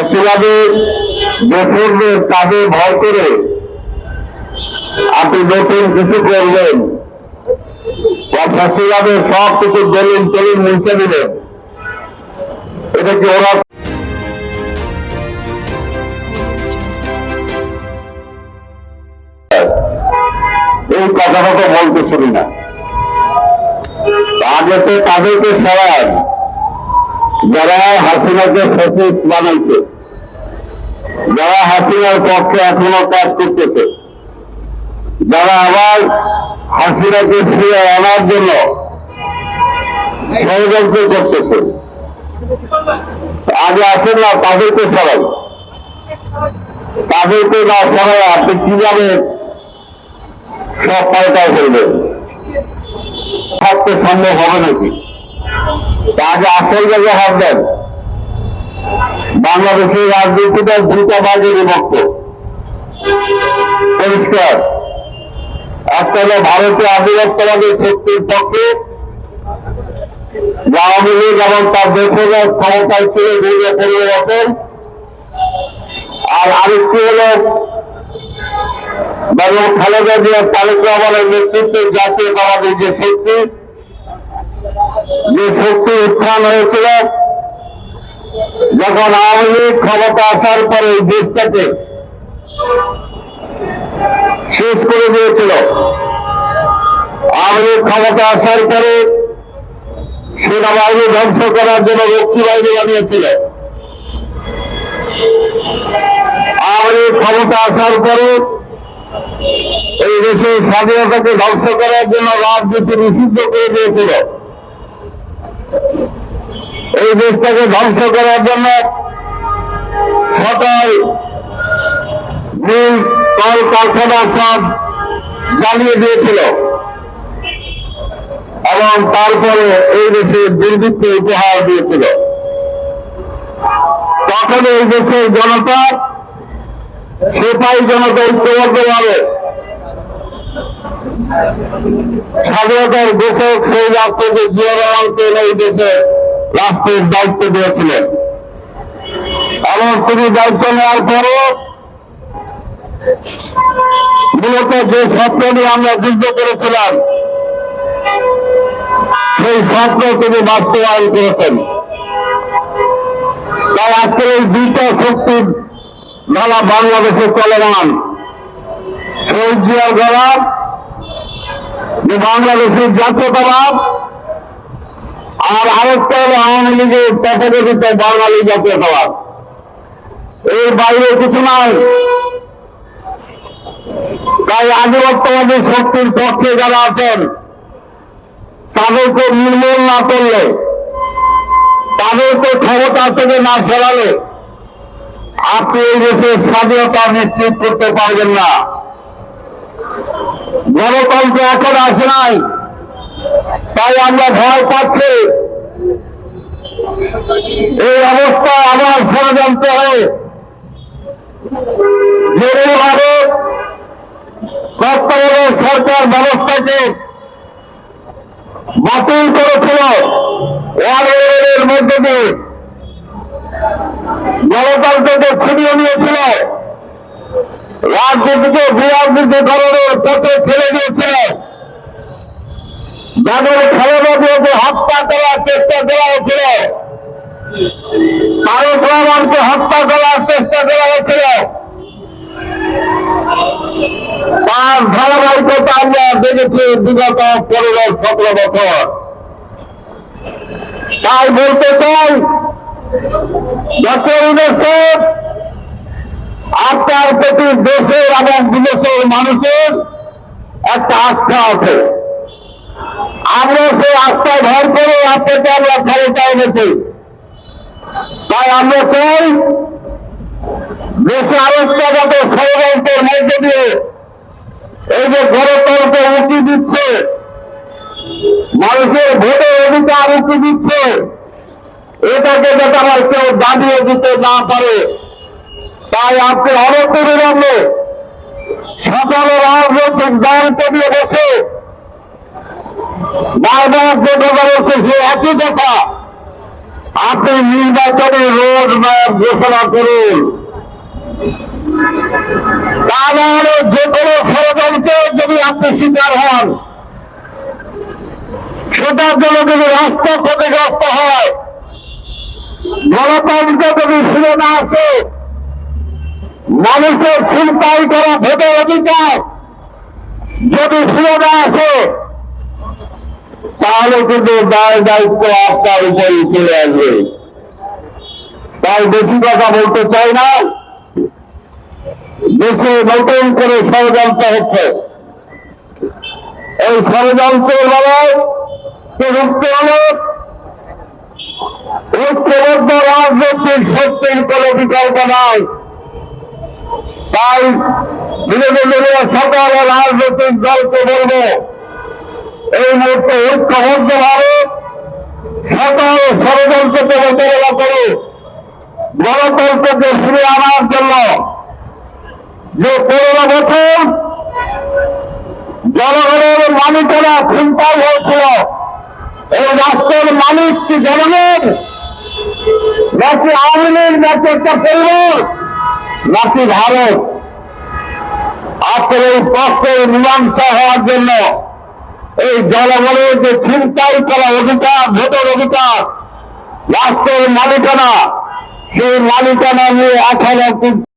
ফ্যাসিবাদের দোসরদের কাজে ভর করে আপনি নতুন কিছু করবেন বা ফ্যাসিবাদের সব কিছু দলিল টলিল মুছে দিলেন এটা কি ওরা এই কথাটা তো বলতে শুনি না। আগে তো তাদেরকে সরান। যারা হাসিনাকে সচিব বানাইছে, যারা হাসিনার পক্ষে এখনও কাজ করতেছে, যারা আবার হাসিনাকে ফিরে আনার জন্য ষড়যন্ত্র করতেছে। আগে আসেন না, তাদেরকে সরাই। তাদেরকে না সরাই, আপনি কীভাবে সব পাল্টায় ফেলবেন থাকতে সম্ভব হবে নাকি? তা আগে আসল জায়গায় হাত বাংলাদেশের রাজনীতিটা দুটা বাজে বিভক্ত পরিষ্কার। একটা হলো ভারতীয় আধিপত্যবাদী শক্তির পক্ষে আওয়ামী লীগ এবং তার দেশের ক্ষমতায় ছিল দুই পনেরো বছর। আর আরেকটি হলো বেগম খালেদা জিয়া তারেক রহমানের নেতৃত্বে জাতীয়তাবাদী যে শক্তি যে শক্তি উত্থান হয়েছিল। যখন আওয়ামী লীগ ক্ষমতা আসার পরে এই দেশটাকে শেষ করে দিয়েছিল। আওয়ামী লীগ ক্ষমতা আসার পরে সেনাবাহিনী ধ্বংস করার জন্য রক্ষী বাহিনী বানিয়েছিল। আওয়ামী লীগ ক্ষমতা আসার পরে এই দেশের স্বাধীনতাকে ধ্বংস করার জন্য রাজনীতি নিষিদ্ধ করে দিয়েছিল। এই দেশটাকে ধ্বংস করার জন্য সকল মিল কল কারখানা সব জ্বালিয়ে দিয়েছিল। এবং তারপরে এই দেশে দুর্বৃত্ত উপহার দিয়েছিল। তখন এই দেশের জনতা সেটাই জনতা ঐক্যবদ্ধভাবে স্বাধীনতার ঘোষক সেই রাষ্ট্রকে জিয়া এই দেশে রাষ্ট্রের দায়িত্ব দিয়েছিলেন। এবং তিনি দায়িত্ব নেওয়ার পরও মূলত যে স্বপ্ন নিয়ে আমরা যুদ্ধ করেছিলাম, সেই স্বপ্ন তিনি বাস্তবায়ন করেছেন। তাই আজকের এই দুইটা শক্তির ধারা বাংলাদেশে চলমান। শহীদ জিয়ার গলা যে বাংলাদেশের জাতীয়তাবাদ আর আরেকটা হলো আওয়ামী লীগের তথাকথিত বাঙালি জাতীয়তাবাদ। এর বাইরে কিছু নাই। তাই আধিপত্যবাদী শক্তির পক্ষে যারা আছেন, তাদেরকে নির্মূল না করলে, তাদেরকে ক্ষমতা থেকে না সরালে আপনি এই দেশের স্বাধীনতা নিশ্চিত করতে পারবেন না। গণতন্ত্র এখন আসে নাই। তাই আমরা ভয় পাচ্ছি। এই অবস্থায় আবার ষড়যন্ত্র হয়ে যেভাবে তত্ত্বাবধায়ক সরকার ব্যবস্থাকে বাতিল করেছিল ওয়ার্ডের মধ্যে দিয়ে। গণতন্ত্রকে ছিনিয়ে নিয়েছিল। রাজনীতিকে বিরাজনীতি ধরনের পথে ছেড়ে দিয়েছিল। যাদের খেলাধুলাকে হত্যা করার চেষ্টা করা হয়েছিল তারক রহমানকে হত্যা করার চেষ্টা করা হয়েছিল। তার ধারাবাহিকতা আমরা দেখেছি বিগত পনেরো, সতেরো বছর। তাই বলতে চাই, ডক্টর ইউনেস্কোর আপনার প্রতি দেশের এবং বিদেশের মানুষের একটা আস্থা আছে। আমরা সেই আস্থায় ভর করে আপনাকে আমরা ক্ষমতা এনেছি তাই আমরা চাই দেশে আরেকটা যাতে ষড়যন্ত্রের মধ্যে দিয়ে এই যে গণতন্ত্র উঁকি দিচ্ছে, মানুষের ভোটের অধিকার উঁকি দিচ্ছে, এটাকে যাতে আবার কেউ দাঁড়িয়ে দিতে না পারে তাই আপনি অনতিবিলম্বে সকল রাজনৈতিক দলকে নিয়ে বসে বারবার কথা বলছে সে একই কথা। আপনি নির্বাচনী রোড ম্যাপ ঘোষণা করুন। তা নাহলে যে কোনো ষড়যন্ত্র যদি আপনি শিকার হন, সেটার জন্য যদি রাস্তা ক্ষতিগ্রস্ত হয়, গণতন্ত্র যদি ফিরে না আসে মানুষের চিন্তাই করা ভোটের অধিকার। যদি না আসে, তাহলে কিন্তু দায় দায়িত্ব আপনার উপরই চলে আসবে। তাই বেশি কথা বলতে চাই না। দেশে নতুন করে ষড়যন্ত্র হচ্ছে। এই ষড়যন্ত্রের বেলায় রুখতে হলে ঐক্যবদ্ধ রাজনৈতিক শক্তির কোন বিকল্প নাই। তাই বিরোধী সকল রাজনৈতিক দলকে বলব, এই মুহূর্তে ঐক্যবদ্ধ ভাবে সকল ষড়যন্ত্রকে মোকাবেলা করে, গণতন্ত্রকে ফিরে আনার জন্য যে পনেরো বছর জনগণের মালিকেরা চিন্তাই হয়েছিল, এই রাষ্ট্রের মালিক কি জনগণ? নাকি আওয়ামী লীগ, নাকি একটা পরিবার? নাকি ভারত, আজকের এই প্রশ্নের মীমাংসা হওয়ার জন্য এই জনগণের যে চিন্তাই করা অধিকার, ভোটের অধিকার, রাষ্ট্রের মালিকানা, সেই মালিকানা নিয়ে কিন্তু